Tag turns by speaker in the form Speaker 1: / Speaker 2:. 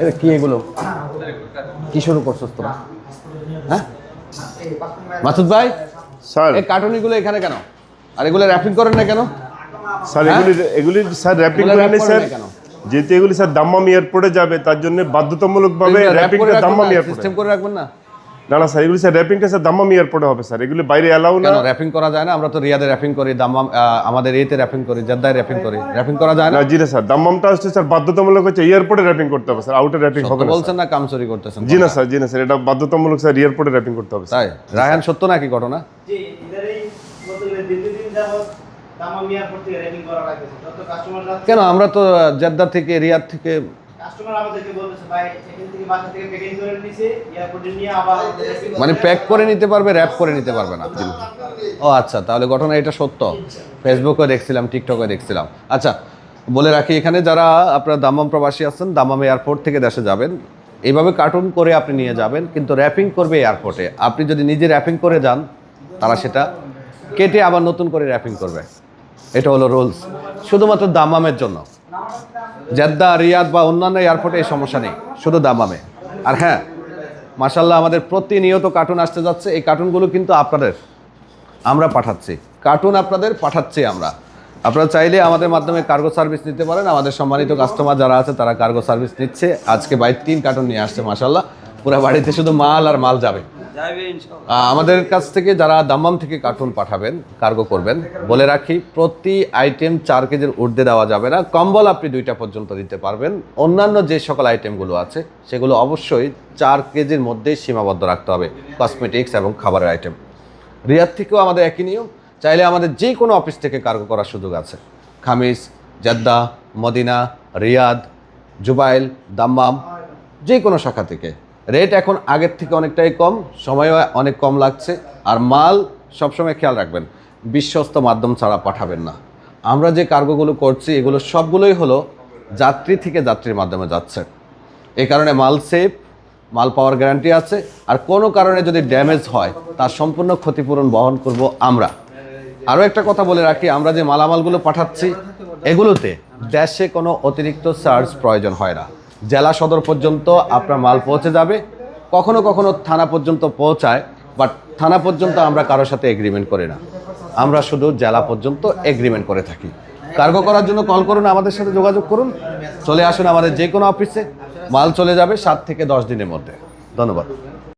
Speaker 1: এটা কি এগুলো? কি শুরু করছস তোরা হ্যাঁ? মাসুদ ভাই?
Speaker 2: স্যার।
Speaker 1: এই কার্টুনিগুলো এখানে কেন? আর এগুলো র্যাপিং করেন না কেন?
Speaker 2: স্যার
Speaker 1: হ্যাঁ?
Speaker 2: এগুলি এগুলি স্যার র্যাপিং স্যার
Speaker 1: করেন না কেন?
Speaker 2: যেহেতু এগুলি স্যার দাম্মাম এয়ারপোর্টে যাবে তার জন্য বাধ্যতামূলকভাবে র্যাপিংটা দাম্মাম এয়ারপোর্টে
Speaker 1: সিস্টেম করে রাখবেন না?
Speaker 2: না না স্যার এগুলি স্যার র্যাপিংটা স্যার দাম্মাম এয়ারপোর্টে হবে স্যার। এগুলি বাইরে অ্যালাউ না।
Speaker 1: কেন র্যাপিং করা যায় না? আমরা তো রিয়াদে র্যাপিং করি দাম্মাম আমাদের এতে র্যাপিং করি জেদ্দায় র্যাপিং করি। র্যাপিং করা যায় না?
Speaker 2: না জি না স্যার দাম্মামটা হচ্ছে স্যার বাধ্যতামূলক হচ্ছে এয়ারপোর্টে র্যাপিং করতে হবে স্যার আউটে র্যাপিং হবে
Speaker 1: সত্য
Speaker 2: না
Speaker 1: বলছেন না কাম চুরি করতেছেন
Speaker 2: জি না স্যার জি না স্যার এটা বাধ্যতামূলক স্যার এয়ারপোর্টে র্যাপিং করতে হবে স্যার।
Speaker 1: তাই? রায়হান সত্য নাকি ঘটনা?
Speaker 3: জি ইদার দীর্ঘদিন যাবৎ দামা মিয়ার প্রতি রেটিং করা লাগতেছে যত কাস্টমাররা
Speaker 1: কেন আমরা তো জেদ্দা থেকে রিয়াদ থেকে
Speaker 3: কাস্টমার আমাদেরকে বলতেছে ভাই এখান থেকে বাসা থেকে প্যাকেজিং করে নিছে এয়ারপোর্টে নিয়ে আবার
Speaker 1: মানে প্যাক করে নিতে পারবে র্যাপ করে নিতে পারবে না। ও আচ্ছা তাহলে ঘটনা এটা সত্য। ফেসবুকে দেখছিলাম টিকটকে দেখছিলাম। আচ্ছা বলে রাখি এখানে যারা আপনারা দামাম প্রবাসী আছেন দামাম এয়ারপোর্ট থেকে দেশে যাবেন এইভাবে কার্টুন করে আপনি নিয়ে যাবেন কিন্তু র্যাপিং করবে এয়ারপোর্টে আপনি যদি নিজে র্যাপিং করে যান তারা সেটা কেটে আবার নতুন করে র্যাপিং করবে। এটা হলো রুলস শুধুমাত্র দামামের জন্য। জেদ্দা, রিয়াদ বা অন্যান্য এয়ারপোর্টে এই সমস্যা নেই, শুধু দামামে আর হ্যাঁ মাসাল্লাহ আমাদের প্রতিনিয়ত কার্টুন আসতে যাচ্ছে, এই কার্টুনগুলো কিন্তু আপনাদের আমরা পাঠাচ্ছি। কার্টুন আপনাদের পাঠাচ্ছি আমরা। আপনারা চাইলে আমাদের মাধ্যমে কার্গো সার্ভিস নিতে পারেন। আমাদের সম্মানিত কাস্টমার যারা আছে, তারা কার্গো সার্ভিস নিচ্ছে। আজকে বাইর তিন কার্টুন নিয়ে আসছে মাসাল্লাহ পুরো বাড়িতে শুধু মাল আর মাল যাবে। আমাদের কাছ থেকে যারা দাম্মাম থেকে কার্টুন পাঠাবেন, কার্গো করবেন, বলে রাখি, প্রতি আইটেম চার কেজির ঊর্ধ্বে দেওয়া যাবে না। কম্বল আপনি দুইটা পর্যন্ত দিতে পারবেন। অন্যান্য যে সকল আইটেমগুলো আছে, সেগুলো অবশ্যই চার কেজির মধ্যেই সীমাবদ্ধ রাখতে হবে কসমেটিক্স এবং খাবারের আইটেম রিয়াদ থেকেও আমাদের একই নিয়ম, চাইলে আমাদের যে কোনো অফিস থেকে কার্গো করার সুযোগ আছে। Khamis, Jeddah, Medina, Riyadh, Jubail, Dammam যে কোনো শাখা থেকে। রেট এখন আগের থেকে অনেকটাই কম, সময়ও অনেক কম লাগছে। আর মাল সবসময় খেয়াল রাখবেন, বিশ্বস্ত মাধ্যম ছাড়া পাঠাবেন না। আমরা যে কার্গোগুলো করছি, এগুলো সবগুলোই হলো যাত্রী থেকে যাত্রীর মাধ্যমে যাচ্ছে। এ কারণে মাল সেফ মাল পাওয়ার গ্যারান্টি আছে। আর কোনো কারণে যদি ড্যামেজ হয় তার সম্পূর্ণ ক্ষতিপূরণ বহন করব আমরা। আরও একটা কথা বলে রাখি, আমরা যে মালামালগুলো পাঠাচ্ছি, এগুলোতে দেশে কোনো অতিরিক্ত চার্জ প্রয়োজন হয় না। জেলা সদর পর্যন্ত আপনার মাল পৌঁছে যাবে। কখনো কখনো থানা পর্যন্ত পৌঁছায় বাট থানা পর্যন্ত আমরা কারোর সাথে এগ্রিমেন্ট করি না। আমরা শুধু জেলা পর্যন্ত এগ্রিমেন্ট করে থাকি। কার্গো করার জন্য কল করুন, আমাদের সাথে যোগাযোগ করুন। চলে আসুন আমাদের যে কোনো অফিসে মাল চলে যাবে সাত থেকে দশ দিনের মধ্যে। ধন্যবাদ।